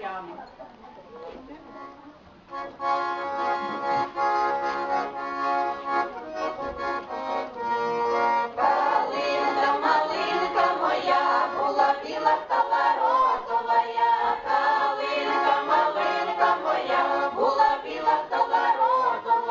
прямо. Калинка, малинка моя, була біла стала розова. Калинка, малинка моя, була біла стала розова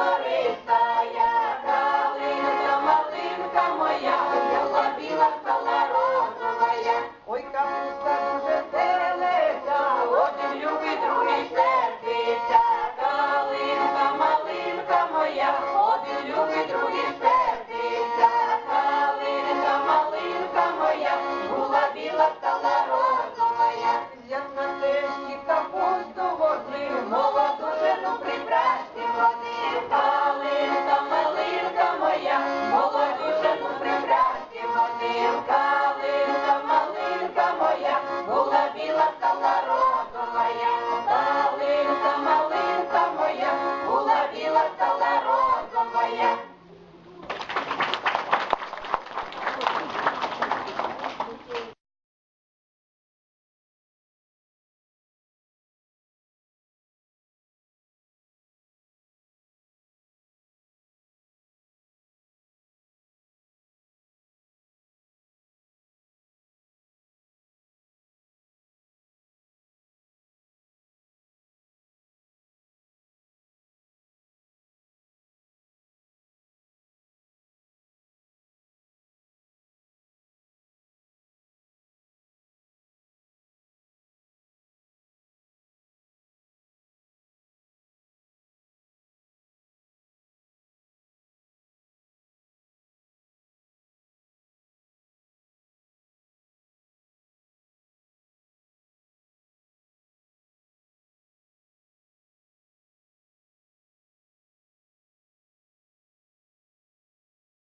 glory.